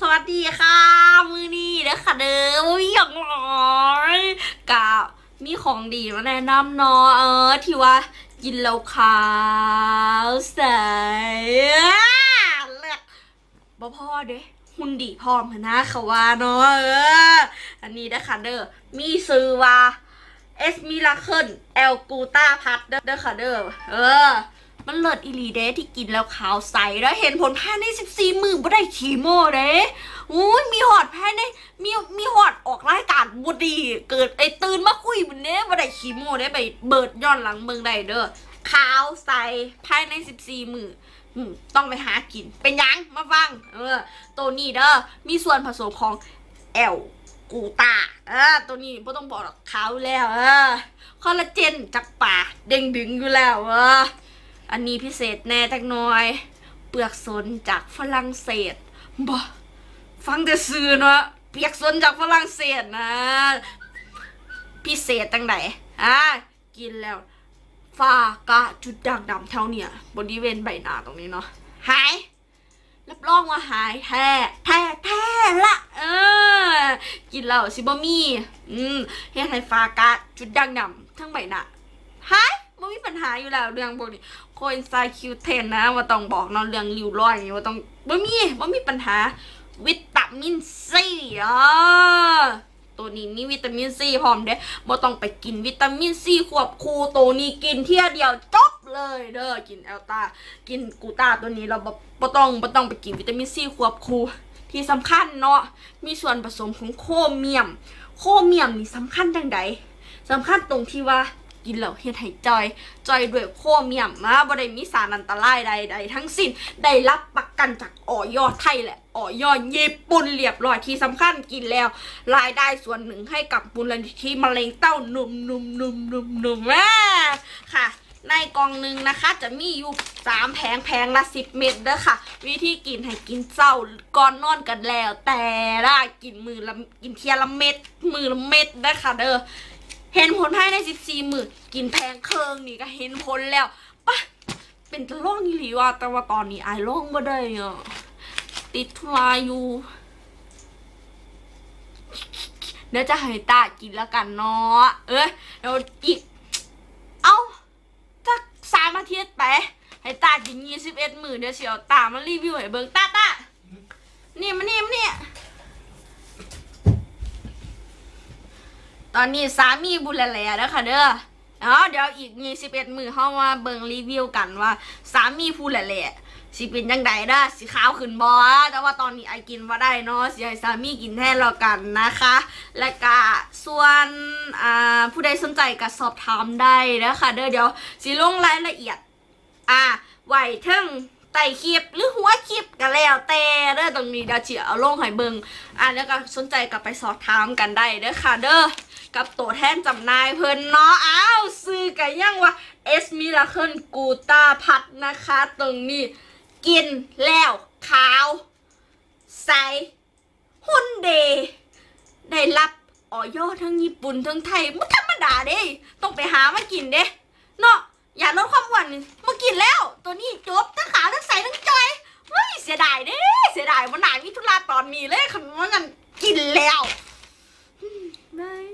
สวัสดีค่ะ มือนี้เด้อค่ะเด้ออุ้ยอย่างน้อยกับมีของดีมาแนะนำเนาะเออที่ว่ากินแล้วขาวใสเลือกบ่พ่อเด้หุ่นดีพร้อมหั้นะเขาว่าเนาะเอออันนี้เด้อค่ะเด้อมีซื้อว่าเอสมิลาเคิลแอลกูตาพัดเด้อเด้อค่ะเด้อเออ มันเลิศอีลีเด้ที่กินแล้วขาวใสแล้วเห็นผลภายใน14มือบ่ได้ขีโมเด้อุ้ยมีหอดภายในมีมีหอดออกรายการบ่ดี เกิดไอ้ตื่นมาคุยมันเด้บ่ได้ขีโมได้ไปเบิดย้อนหลังเมืองได้เด้อขาวใสภายใน 14มืออืมต้องไปหากิน เป็นยังมาฟัง เออ ตัวนี้เด้อ มีส่วนผสมของแอลกูตาเออตัวนี้ไม่ต้องบอกหรอกขาวแล้ว เออ คอลลาเจนจากป่าเด้งดึงอยู่แล้ว เออ อันนี้พิเศษแน่จักหน่อย เปลือกสนจากฝรั่งเศสบ่ฟังแต่ซื้อเนาะเปียกสนจากฝรั่งเศสนะ พิเศษตั้งไหนอะกินแล้วฝ้ากะจุดด่างดำเท่าเนี่ยบริเวณใบหน้าตรงนี้เนาะหายรับรองว่าหายแท้แท้แท้ละ เออ กินแล้วสิบ่มีอืมเฮ็ดให้ฟ้ากะจุดด่างดำทั้งใบหน้าหาย บ่มีปัญหาอยู่แล้วเรื่องพวกนี้โคอินไซคิวเทนนะว่าต้องบอกเนาะเรื่องริ้วรอยอย่างนี้ว่าต้องบ่มีบ่มีปัญหา วิตามินซีอะตัวนี้มีวิตามินซีพร้อมเด้บ่ต้องไปกินวิตามินซีควบคู่ตัวนี้กินเที่ยเดียวจบเลยเด้อกินแอลตากินกูตาตัวนี้เราบ่บ่ต้องบ่ต้องไปกินวิตามินซีควบคู่ที่สำคัญเนาะมีส่วนผสมของโคเมียม โคเมียมนี่สำคัญจังใดสำคัญตรงที่ว่า กินแล้วเฮ็ดให้จอย จอยด้วยโคเมียมนะบ่ได้มีสารอันตรายใดๆทั้งสิ้นได้รับประกันจากออยไทยและออยญี่ปุ่นเรียบร้อยที่สำคัญกินแล้ว รายได้ส่วนหนึ่งให้กับมูลนิธิมะเร็งเต้านุ่มนุ่มนุ่มนุ่มนุ่มแม่ค่ะในกล่องหนึ่งนะคะจะมีอยู่สามแผงแผงละสิบเม็ดเด้อค่ะ วิธีกินให้กินเศร้าก่อนนอนกันแล้ว แต่ได้กินมือละกินเทียละเม็ดมือละเม็ดเด้อค่ะเด้อ เห็นผลภายใน 14 มื้อกินแพงเคิงนี่ก็เห็นผลแล้วปะเป็นตะล่องอีหลีว่าแต่ว่าตอนนี้ไอายล่องบ่ได้อะติดทุลาอยู่เดี๋ยวจะให้ตากินแล้วกันเนาะเอ้ยเดี๋ยวอีก เอาจักสามอาทิตย์ไป ให้ตากินยี่สิบเอ็ดมื้อเดี๋ยวเสียวตามารีวิวให้เบิ่งตาตานี่มานี่มานี่ ตอนนี้สามีบุญแหล่แล้วค่ะเด้อเนาะเดี๋ยวอีกมีสิบเอ็ดมือเข้ามาเบิ่งรีวิวกันว่า สามีผู้แหล่สิเป็นจังไดเด้สิขาวขึ้นบ่แต่ว่าตอนนี้ไอกินว่าได้เนาะสิให้สามีกินแทนเรากันนะคะ และก็ส่วนอ่าผู้ใดสนใจก็สอบถามได้นะคะเด้อเดี๋ยวสิลงรายละเอียด อ่าไหวเทิง ไต่คลิปหรือหัวคลิปก็แล้วแต่เด้อตรงนี้เดี๋ยวจะเอาลงให้เบิงอ่าแล้วก็สนใจกับไปสอบถามกันได้เด้อค่ะเด้อกับตัวแทนจำนายเพิ่นเนาะอ้าวซื้อกันยังว่าเอสมิลาเคิลกูตาพัดนะคะ ตรงนี้กินแล้วขาว ใสหุ่นเด ได้รับออยอทั้งญี่ปุ่นทั้งไทยไม่ธรรมดาเด้ ต้องไปหามากินเด้ อย่าลดความอ้วนมากินแล้ว ตัวนี้จบทั้งขาทั้งใสทั้งจอยเฮ้ยเสียดายเด้เสียดายวันไหนมีธุระตอนนี้เลยคำว่างั้นกินแล้วบาย